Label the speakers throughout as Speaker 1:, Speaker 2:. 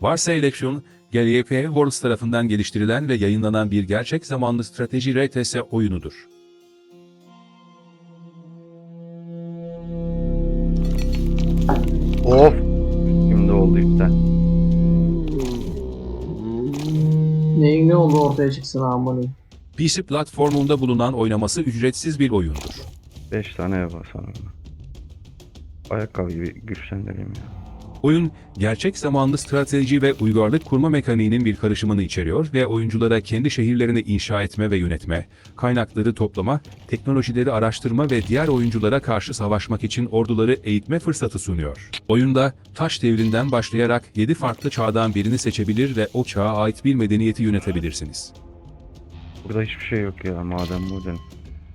Speaker 1: Varsa Election, GLP Worlds tarafından geliştirilen ve yayınlanan bir gerçek zamanlı strateji RTS oyunudur.
Speaker 2: Of. Şimdi oldu iptal.
Speaker 3: Neyin ne oldu ortaya çıksın amına.
Speaker 1: PC platformunda bulunan oynaması ücretsiz bir oyundur.
Speaker 2: 5 tane ev var sanırım. Ayakkabı gibi güçlendireyim ya.
Speaker 1: Oyun, gerçek zamanlı strateji ve uygarlık kurma mekaniğinin bir karışımını içeriyor ve oyunculara kendi şehirlerini inşa etme ve yönetme, kaynakları toplama, teknolojileri araştırma ve diğer oyunculara karşı savaşmak için orduları eğitme fırsatı sunuyor. Oyunda, taş devrinden başlayarak 7 farklı çağdan birini seçebilir ve o çağa ait bir medeniyeti yönetebilirsiniz.
Speaker 2: Burada hiçbir şey yok ya madem.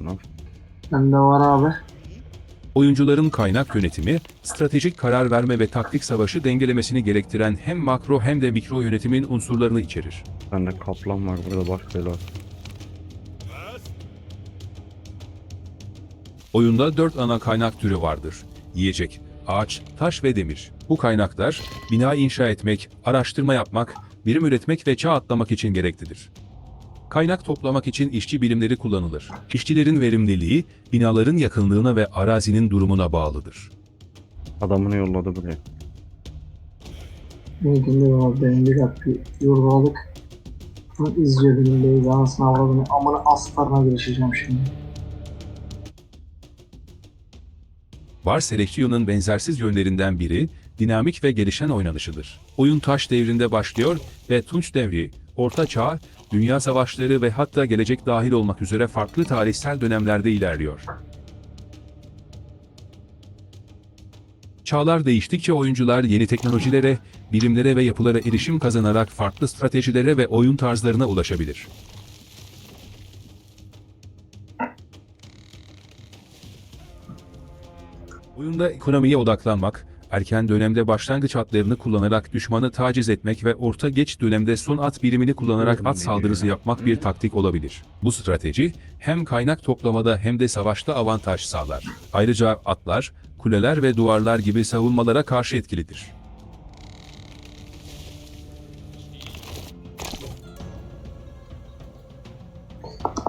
Speaker 2: Nasıl?
Speaker 3: Bende var abi.
Speaker 1: Oyuncuların kaynak yönetimi, stratejik karar verme ve taktik savaşı dengelemesini gerektiren hem makro hem de mikro yönetimin unsurlarını içerir.
Speaker 2: Bende kaplan var burada başka bela.
Speaker 1: Oyunda dört ana kaynak türü vardır. Yiyecek, ağaç, taş ve demir. Bu kaynaklar, bina inşa etmek, araştırma yapmak, birim üretmek ve çağ atlamak için gereklidir. Kaynak toplamak için işçi birimleri kullanılır. İşçilerin verimliliği, binaların yakınlığına ve arazinin durumuna bağlıdır.
Speaker 2: Adamını yolladı buraya.
Speaker 3: Ne dinliyorum abi benim bir dakika yurdalık. Bunu izliyor benim beyzi anasını avradını. Amına astarına girişeceğim şimdi.
Speaker 1: Var Selection'ın benzersiz yönlerinden biri, dinamik ve gelişen oynanışıdır. Oyun taş devrinde başlıyor ve Tunç devri, Orta Çağ, Dünya Savaşları ve hatta gelecek dahil olmak üzere farklı tarihsel dönemlerde ilerliyor. Çağlar değiştikçe oyuncular yeni teknolojilere, bilimlere ve yapılara erişim kazanarak farklı stratejilere ve oyun tarzlarına ulaşabilir. Oyunda ekonomiye odaklanmak, erken dönemde başlangıç hatlarını kullanarak düşmanı taciz etmek ve orta geç dönemde son at birimini kullanarak at saldırısı yapmak bir taktik olabilir. Bu strateji hem kaynak toplamada hem de savaşta avantaj sağlar. Ayrıca atlar, kuleler ve duvarlar gibi savunmalara karşı etkilidir.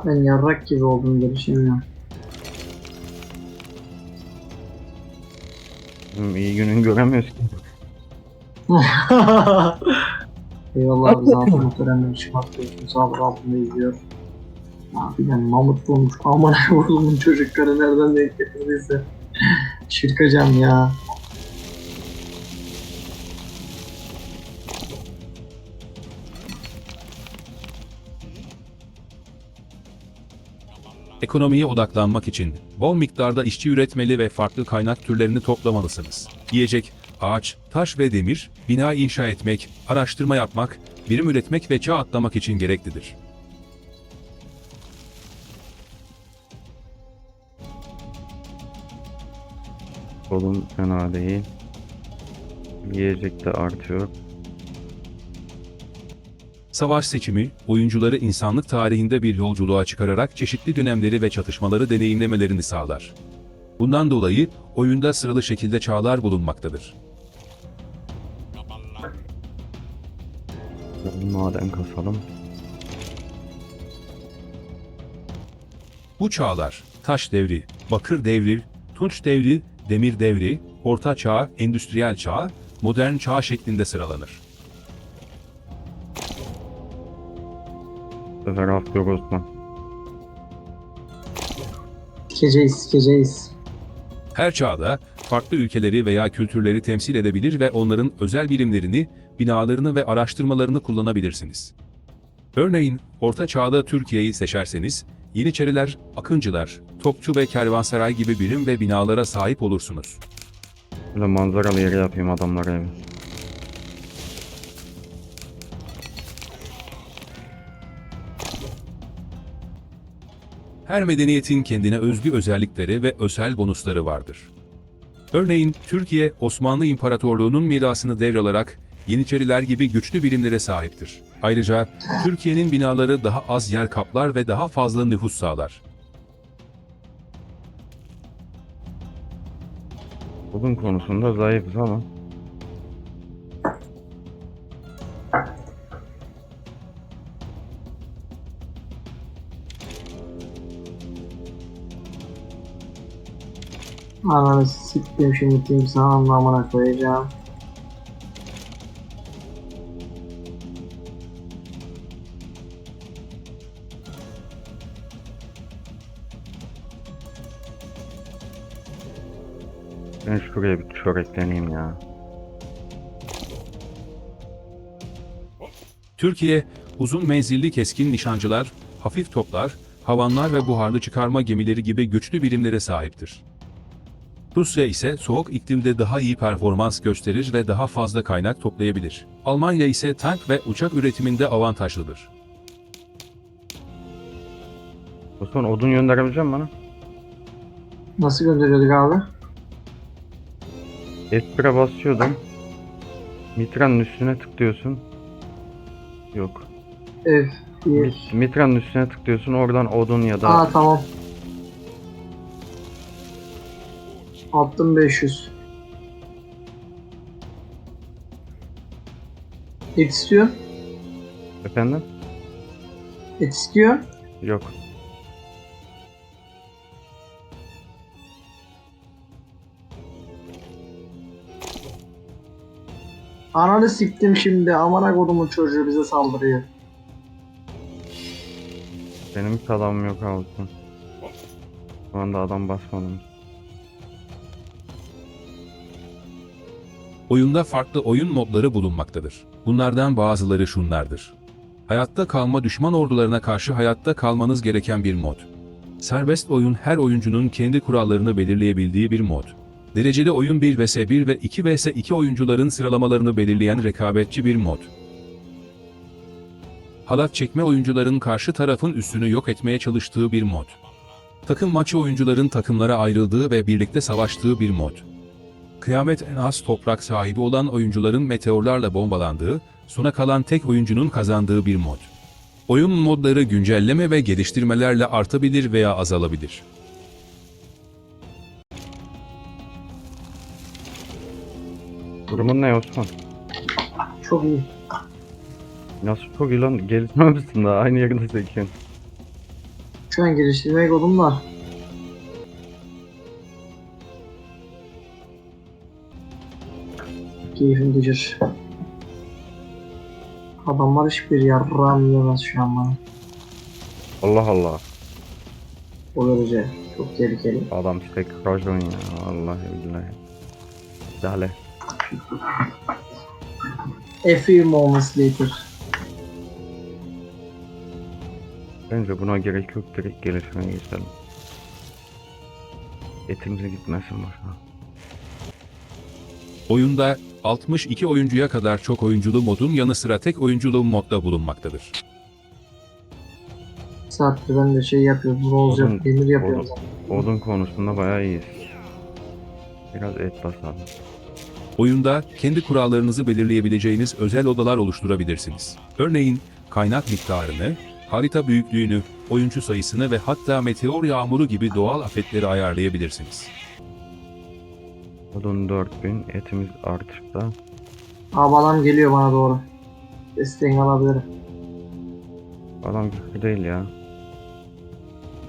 Speaker 3: Ben yarrak gibi oldum girişim
Speaker 2: iyi günün göremiyoruz ki.
Speaker 3: Eyvallah abi zaten muhteremden çıkartıyorsun. Sabır altında izliyor. Bir de mamut bulmuş. Amına vurduğumun çocukları nereden denk getirdiyse. Şirkacağım ya.
Speaker 1: Ekonomiye odaklanmak için bol miktarda işçi üretmeli ve farklı kaynak türlerini toplamalısınız. Yiyecek, ağaç, taş ve demir, bina inşa etmek, araştırma yapmak, birim üretmek ve çağ atlamak için gereklidir.
Speaker 2: Solun fena değil. Yiyecek de artıyor.
Speaker 1: Savaş seçimi, oyuncuları insanlık tarihinde bir yolculuğa çıkararak çeşitli dönemleri ve çatışmaları deneyimlemelerini sağlar. Bundan dolayı oyunda sıralı şekilde çağlar bulunmaktadır.
Speaker 2: Maden kasalım.
Speaker 1: Bu çağlar, taş devri, bakır devri, tunç devri, demir devri, orta çağ, endüstriyel çağ, modern çağ şeklinde sıralanır.
Speaker 2: Sefer af yok Osman.
Speaker 3: Sikeceğiz sikeceğiz.
Speaker 1: Her çağda farklı ülkeleri veya kültürleri temsil edebilir ve onların özel birimlerini, binalarını ve araştırmalarını kullanabilirsiniz. Örneğin, Orta Çağ'da Türkiye'yi seçerseniz, Yeniçeriler, Akıncılar, Topçu ve Kervansaray gibi birim ve binalara sahip olursunuz.
Speaker 2: Böyle manzaralı yeri yapayım adamlara evi.
Speaker 1: Her medeniyetin kendine özgü özellikleri ve özel bonusları vardır. Örneğin Türkiye, Osmanlı İmparatorluğu'nun mirasını devralarak Yeniçeriler gibi güçlü birimlere sahiptir. Ayrıca Türkiye'nin binaları daha az yer kaplar ve daha fazla nüfus sağlar.
Speaker 2: Odun konusunda zayıfız ama
Speaker 3: Ananı siktim şimdi timsah anlamına koyacağım.
Speaker 2: Ben şuraya bir çörekleneyim ya.
Speaker 1: Türkiye, uzun menzilli keskin nişancılar, hafif toplar, havanlar ve buharlı çıkarma gemileri gibi güçlü birimlere sahiptir. Rusya ise soğuk iklimde daha iyi performans gösterir ve daha fazla kaynak toplayabilir. Almanya ise tank ve uçak üretiminde avantajlıdır.
Speaker 2: Osman odun gönderebilecek misin bana?
Speaker 3: Nasıl gönderiyorduk abi?
Speaker 2: F1'e basıyordum. Mitranın üstüne tıklıyorsun. Yok.
Speaker 3: F1.
Speaker 2: Mit- Mitranın üstüne tıklıyorsun oradan odun ya da
Speaker 3: Aa tamam. Attım 500. Et istiyor.
Speaker 2: efendim?
Speaker 3: Et istiyor.
Speaker 2: Yok.
Speaker 3: Ananı siktim şimdi. Amına kodumun çocuğu bize saldırıyor.
Speaker 2: Benim hiç adamım yok Avutun. Şu anda adam basmadım.
Speaker 1: Oyunda farklı oyun modları bulunmaktadır. Bunlardan bazıları şunlardır. Hayatta kalma düşman ordularına karşı hayatta kalmanız gereken bir mod. Serbest oyun her oyuncunun kendi kurallarını belirleyebildiği bir mod. Dereceli oyun 1 vs 1 ve 2 vs 2 oyuncuların sıralamalarını belirleyen rekabetçi bir mod. Halat çekme oyuncuların karşı tarafın üstünü yok etmeye çalıştığı bir mod. Takım maçı oyuncuların takımlara ayrıldığı ve birlikte savaştığı bir mod. Kıyamet en az toprak sahibi olan oyuncuların meteorlarla bombalandığı, sona kalan tek oyuncunun kazandığı bir mod. Oyun modları güncelleme ve geliştirmelerle artabilir veya azalabilir.
Speaker 2: Durumun ne Osman?
Speaker 3: Çok iyi.
Speaker 2: Nasıl çok iyi lan gelişmemişsin daha aynı yerinde sekiyorsun.
Speaker 3: Şu an geliştirmeye kodum var. Keyfim gıcır. Adamlar hiçbir yarram yemez şu an bana.
Speaker 2: Allah Allah.
Speaker 3: O derece. Çok tehlikeli.
Speaker 2: Adam tek rajon ya. Vallahi billahi. Dale.
Speaker 3: A few moments later.
Speaker 2: Bence buna gerek yok direkt gelişmeye geçelim. Etimize gitmesin boşuna.
Speaker 1: Oyunda 62 oyuncuya kadar çok oyunculu modun yanı sıra tek oyunculu modda bulunmaktadır.
Speaker 3: Saattir ben de şey yapıyorum. Bronz
Speaker 2: Oğlum,
Speaker 3: yap, demir yapıyorum.
Speaker 2: oğlum. Odun konusunda bayağı iyiyiz. Biraz et basalım.
Speaker 1: Oyunda kendi kurallarınızı belirleyebileceğiniz özel odalar oluşturabilirsiniz. Örneğin kaynak miktarını, harita büyüklüğünü, oyuncu sayısını ve hatta meteor yağmuru gibi doğal afetleri ayarlayabilirsiniz.
Speaker 2: Odun 4000, etimiz artışta.
Speaker 3: Abi adam geliyor bana doğru. Desteğini alabilirim.
Speaker 2: Adam güçlü değil ya.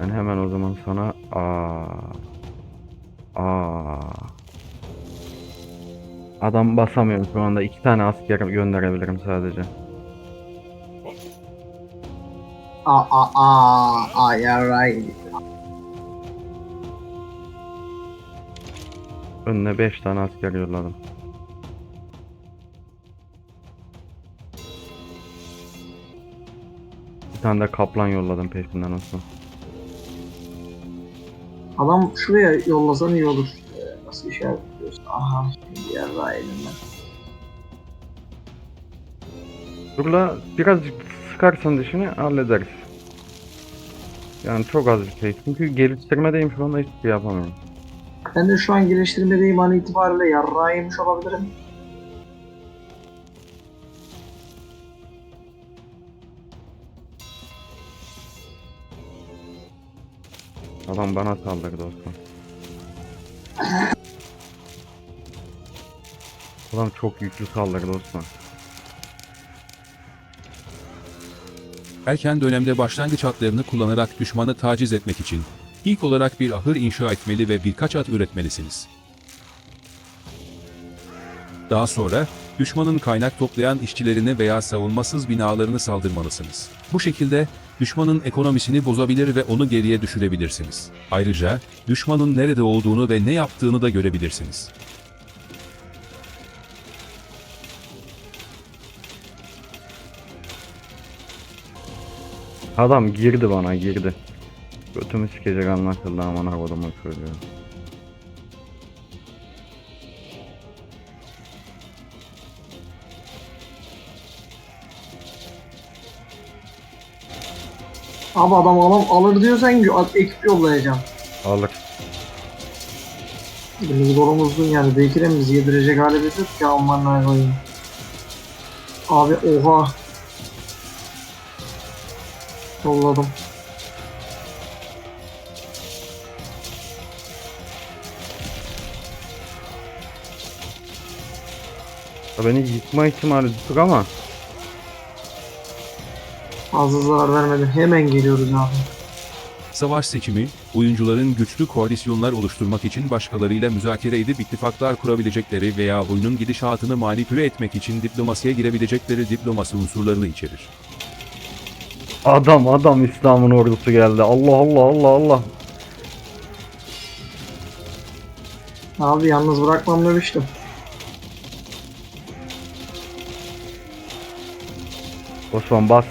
Speaker 2: Ben hemen o zaman sana aa aa Adam basamıyorum şu anda. iki tane asker gönderebilirim sadece.
Speaker 3: Aa aa aa aa yarray.
Speaker 2: Önüne 5 tane asker yolladım. Bir tane de kaplan yolladım peşinden olsun.
Speaker 3: Adam şuraya yollasan iyi olur. Ee, nasıl işaretliyorsun? Aha şimdi yarray elimden.
Speaker 2: Durla birazcık sıkarsan dişini hallederiz. Yani çok az bir şey. Çünkü geliştirmedeyim şu anda hiçbir şey yapamıyorum.
Speaker 3: Ben de şu an geliştirmediğim an itibariyle yarrağı yemiş olabilirim.
Speaker 2: Adam bana saldırdı Osman. Adam çok yüklü saldırdı Osman.
Speaker 1: Erken dönemde başlangıç hatlarını kullanarak düşmanı taciz etmek için İlk olarak bir ahır inşa etmeli ve birkaç at üretmelisiniz. Daha sonra düşmanın kaynak toplayan işçilerini veya savunmasız binalarını saldırmalısınız. Bu şekilde düşmanın ekonomisini bozabilir ve onu geriye düşürebilirsiniz. Ayrıca düşmanın nerede olduğunu ve ne yaptığını da görebilirsiniz.
Speaker 2: Adam girdi bana girdi. Götümü sikecek anlaşıldı amına kodumu söylüyor.
Speaker 3: Abi adam alam alır diyorsan gö- ekip yollayacağım.
Speaker 2: Alır.
Speaker 3: Biz gorumuzun yani belki de bizi yedirecek halimiz yok ki aman koyayım. Abi oha. Yolladım.
Speaker 2: Beni yıkma ihtimali düşük ama
Speaker 3: Fazla zarar vermedi. Hemen geliyoruz abi.
Speaker 1: Savaş seçimi, oyuncuların güçlü koalisyonlar oluşturmak için başkalarıyla müzakere edip ittifaklar kurabilecekleri veya oyunun gidişatını manipüle etmek için diplomasiye girebilecekleri diplomasi unsurlarını içerir.
Speaker 2: adam adam İslam'ın ordusu geldi. Allah Allah Allah Allah.
Speaker 3: Abi yalnız bırakmam demiştim.
Speaker 2: Osman bas.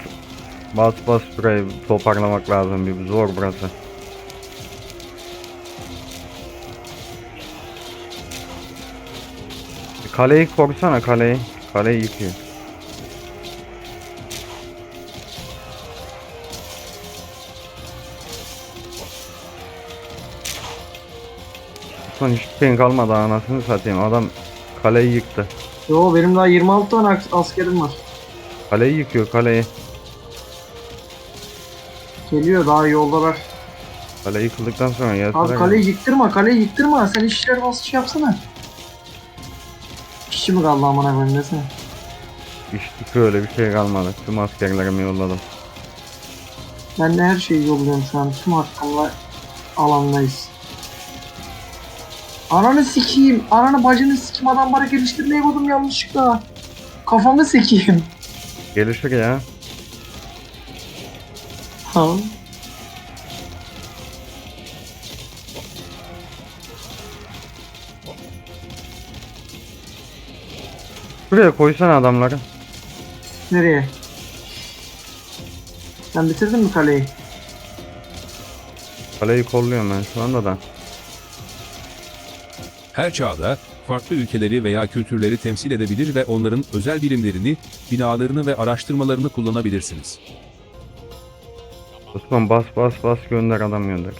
Speaker 2: Bas bas burayı toparlamak lazım bir zor burası. Kaleyi korusana kaleyi. Kaleyi yıkıyor. Osman hiçbir şeyin kalmadı anasını satayım. Adam kaleyi yıktı.
Speaker 3: Yo benim daha 26 tane as- askerim var.
Speaker 2: Kaleyi yıkıyor kaleyi.
Speaker 3: Geliyor daha yoldalar.
Speaker 2: Kale yıkıldıktan sonra gelsin.
Speaker 3: Abi kaleyi yıktırma, kaleyi yıktırma. Sen işçiler basış yapsana. İşçi mi kaldı amına koyayım desene.
Speaker 2: İşte öyle bir şey kalmadı. Tüm askerlerimi yolladım.
Speaker 3: Ben de her şeyi yolluyorum şu an. Tüm hakkımla alandayız. Ananı sikeyim. Ananı bacını sikeyim. Adam bana geliştirmeye koydum yanlışlıkla. Kafamı sikeyim.
Speaker 2: Gelişir ya.
Speaker 3: Ha.
Speaker 2: Buraya koysana adamları.
Speaker 3: Nereye? Sen bitirdin mi kaleyi?
Speaker 2: Kaleyi kolluyorum ben şu anda da.
Speaker 1: Her çağda farklı ülkeleri veya kültürleri temsil edebilir ve onların özel birimlerini, binalarını ve araştırmalarını kullanabilirsiniz.
Speaker 2: Osman bas bas bas gönder adam gönder.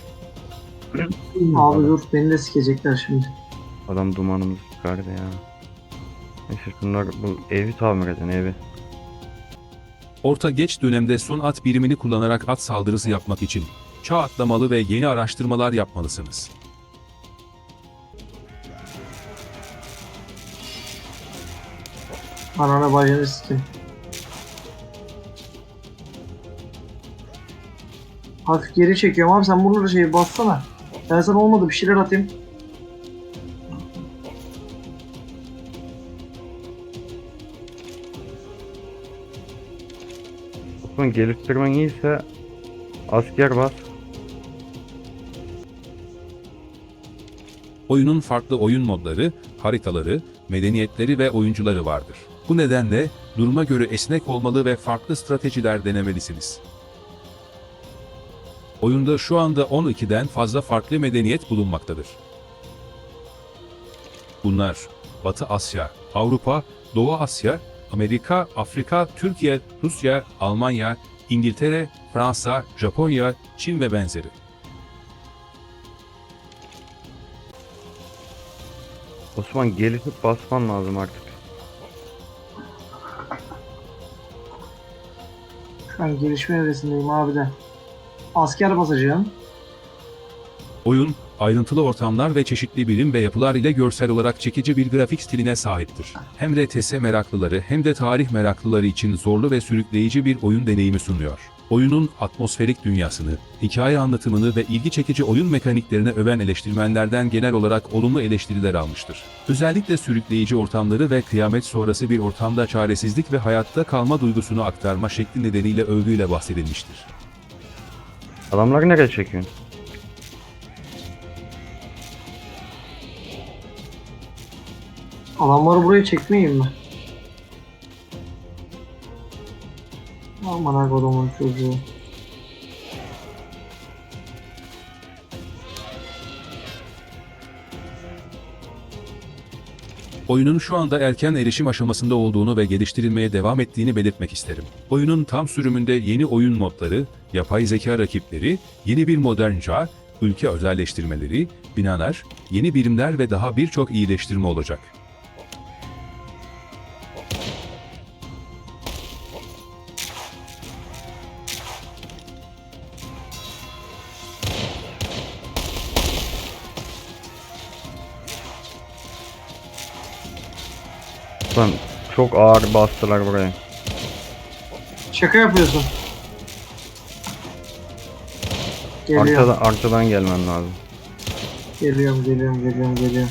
Speaker 3: Abi dur beni de sikecekler şimdi.
Speaker 2: Adam dumanımızı çıkardı ya. Neyse şunlar bu evi tamir edin evi.
Speaker 1: Orta geç dönemde son at birimini kullanarak at saldırısı yapmak için çağ atlamalı ve yeni araştırmalar yapmalısınız.
Speaker 3: Ananı bacını sikeyim. Hafif geri çekiyorum abi sen buralara şeyi bassana. Ben sana olmadı bir şeyler atayım.
Speaker 2: Osman geliştirmen iyiyse asker bas.
Speaker 1: Oyunun farklı oyun modları, haritaları, medeniyetleri ve oyuncuları vardır. Bu nedenle duruma göre esnek olmalı ve farklı stratejiler denemelisiniz. Oyunda şu anda 12'den fazla farklı medeniyet bulunmaktadır. Bunlar Batı Asya, Avrupa, Doğu Asya, Amerika, Afrika, Türkiye, Rusya, Almanya, İngiltere, Fransa, Japonya, Çin ve benzeri.
Speaker 2: Osman gelişip basman lazım artık.
Speaker 3: An gelişme evresindeyim abi de. Asker basacağım.
Speaker 1: Oyun, ayrıntılı ortamlar ve çeşitli bilim ve yapılar ile görsel olarak çekici bir grafik stiline sahiptir. Hem RTS meraklıları hem de tarih meraklıları için zorlu ve sürükleyici bir oyun deneyimi sunuyor. Oyunun atmosferik dünyasını, hikaye anlatımını ve ilgi çekici oyun mekaniklerini öven eleştirmenlerden genel olarak olumlu eleştiriler almıştır. Özellikle sürükleyici ortamları ve kıyamet sonrası bir ortamda çaresizlik ve hayatta kalma duygusunu aktarma şekli nedeniyle övgüyle bahsedilmiştir.
Speaker 2: Adamları nereye çekiyorsun?
Speaker 3: Adamları buraya çekmeyeyim mi? Aman ha kodumun çocuğu.
Speaker 1: Oyunun şu anda erken erişim aşamasında olduğunu ve geliştirilmeye devam ettiğini belirtmek isterim. Oyunun tam sürümünde yeni oyun modları, yapay zeka rakipleri, yeni bir modern çağ, ülke özelleştirmeleri, binalar, yeni birimler ve daha birçok iyileştirme olacak.
Speaker 2: Lan çok ağır bastılar buraya.
Speaker 3: Şaka yapıyorsun. Geliyorum,
Speaker 2: Arkadan, arkadan gelmen lazım.
Speaker 3: geliyorum, geliyorum, geliyorum, geliyorum.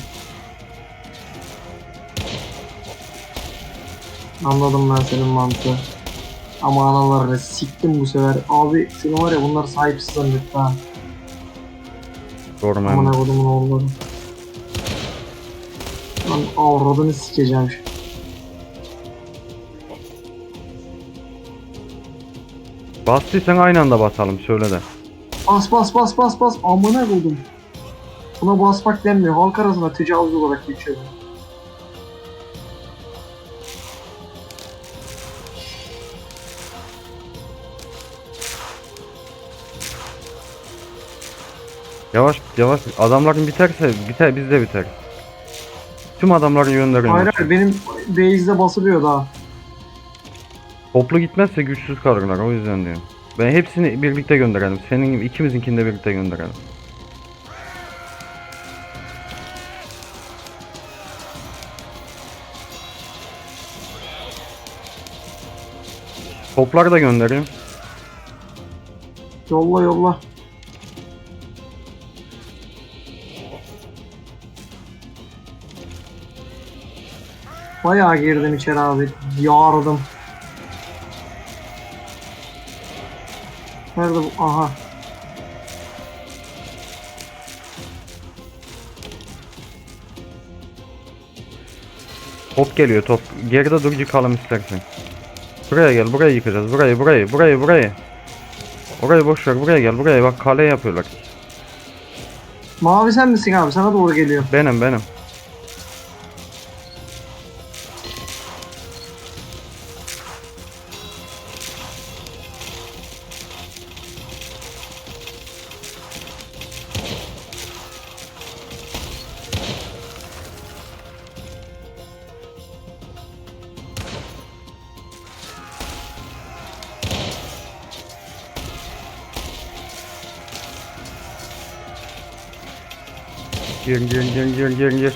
Speaker 3: Anladım ben senin mantığı. Ama analarını siktim bu sefer. Abi seni var ya bunlar sahipsiz zannetti ha. Amına
Speaker 2: Sormayın.
Speaker 3: kodumun oğulları. Lan avradını sikeceğim şimdi.
Speaker 2: Bastıysan aynı anda basalım söyle de.
Speaker 3: Bas bas bas bas bas amına koydum. Buna basmak denmiyor. Halk arasında tecavüz olarak geçiyor.
Speaker 2: Yavaş yavaş adamların biterse biter biz de biter. Tüm adamların yönlerini.
Speaker 3: Hayır hayır benim base'de basılıyor daha.
Speaker 2: Toplu gitmezse güçsüz kalırlar o yüzden diyorum. Ben hepsini birlikte gönderelim. Senin gibi ikimizinkini de birlikte gönderelim. Topları da göndereyim.
Speaker 3: Yolla yolla. Bayağı girdim içeri abi. Yardım. Nerede bu? Aha.
Speaker 2: Top geliyor top. Geride dur yıkalım istersen. Buraya gel burayı yıkacağız. Burayı burayı burayı burayı. Orayı boş ver buraya gel buraya bak kale yapıyorlar.
Speaker 3: Mavi sen misin abi? Sana doğru geliyor.
Speaker 2: Benim benim. Gir gir gir gir gir gir.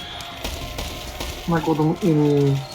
Speaker 3: Bak odumun en iyi.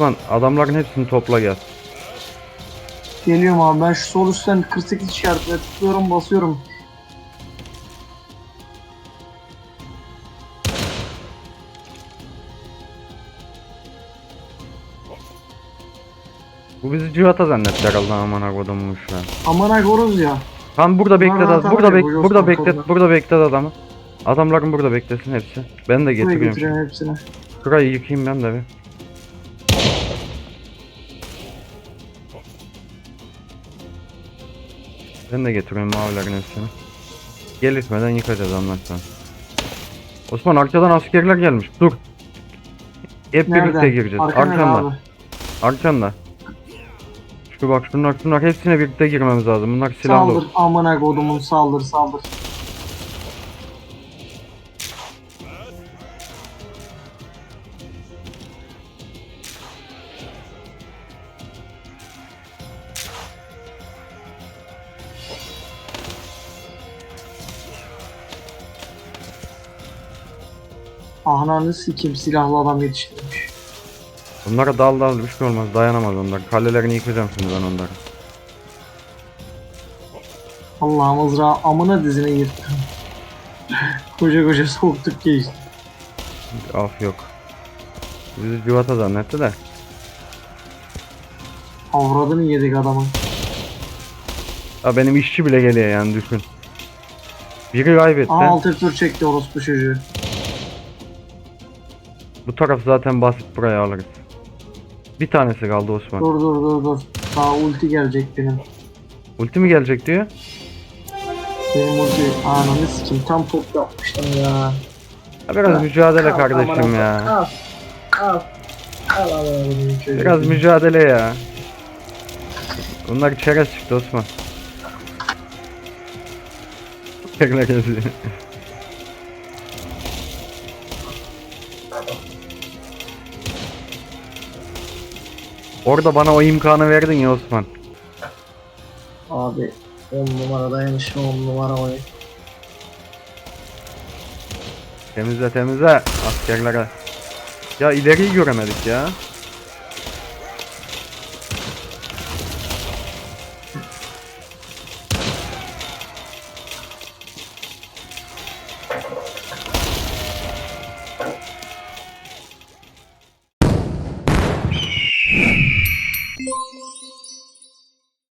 Speaker 2: Osman adamların hepsini topla gel.
Speaker 3: Geliyorum abi ben şu sol üstten 48 işaretine tıklıyorum basıyorum.
Speaker 2: Bu bizi civata zannettiler Allah'ım amına kodumun şu an.
Speaker 3: Amına koruz ya.
Speaker 2: Tam burada beklet
Speaker 3: zaten
Speaker 2: burada bek
Speaker 3: bu
Speaker 2: burada beklet burada beklet adamı. Adamların burada beklesin hepsi. Ben de
Speaker 3: Buraya
Speaker 2: getiriyorum.
Speaker 3: getiriyorum hepsini.
Speaker 2: Şurayı yıkayayım ben de bir. Ben de getiriyorum mavilerin hepsini. Gelitmeden yıkacağız sonra. Osman arkadan askerler gelmiş. Dur. Hep birlikte gireceğiz. Arkanda. Arkanda. Şu bak şunlar şunlar hepsine birlikte girmemiz lazım. Bunlar silahlı.
Speaker 3: Saldır amına kodumun saldır saldır. Ananı sikim silahlı adam yetiştirmiş.
Speaker 2: Bunlara dal dal bir şey olmaz. Dayanamaz onlar. Kalelerini yıkacağım şimdi ben onları.
Speaker 3: Allah'ım mızrağı amına dizine yırttım. koca koca soktuk geçti.
Speaker 2: Af yok. Bizi civata zannetti de.
Speaker 3: Avradını yedik adamın.
Speaker 2: Ya benim işçi bile geliyor yani düşün. Biri kaybetti.
Speaker 3: Aa alt F4 çekti orospu çocuğu.
Speaker 2: Bu taraf zaten basit buraya alırız. Bir tanesi kaldı Osman.
Speaker 3: Dur dur dur dur. Daha ulti gelecek benim.
Speaker 2: Ulti mi gelecek diyor?
Speaker 3: Benim ulti ananı sikim tam top yapmıştım ya.
Speaker 2: Ya biraz mücadele
Speaker 3: Al,
Speaker 2: kardeşim
Speaker 3: amına
Speaker 2: ya.
Speaker 3: Al. Al. Al al al.
Speaker 2: Biraz mücadele ya. Bunlar çerez çıktı Osman. Çerez. Orada bana o imkanı verdin ya Osman.
Speaker 3: Abi 10 numaradaymış 10 numara oyun.
Speaker 2: Temizle temizle askerlere. Ya ileriyi göremedik ya.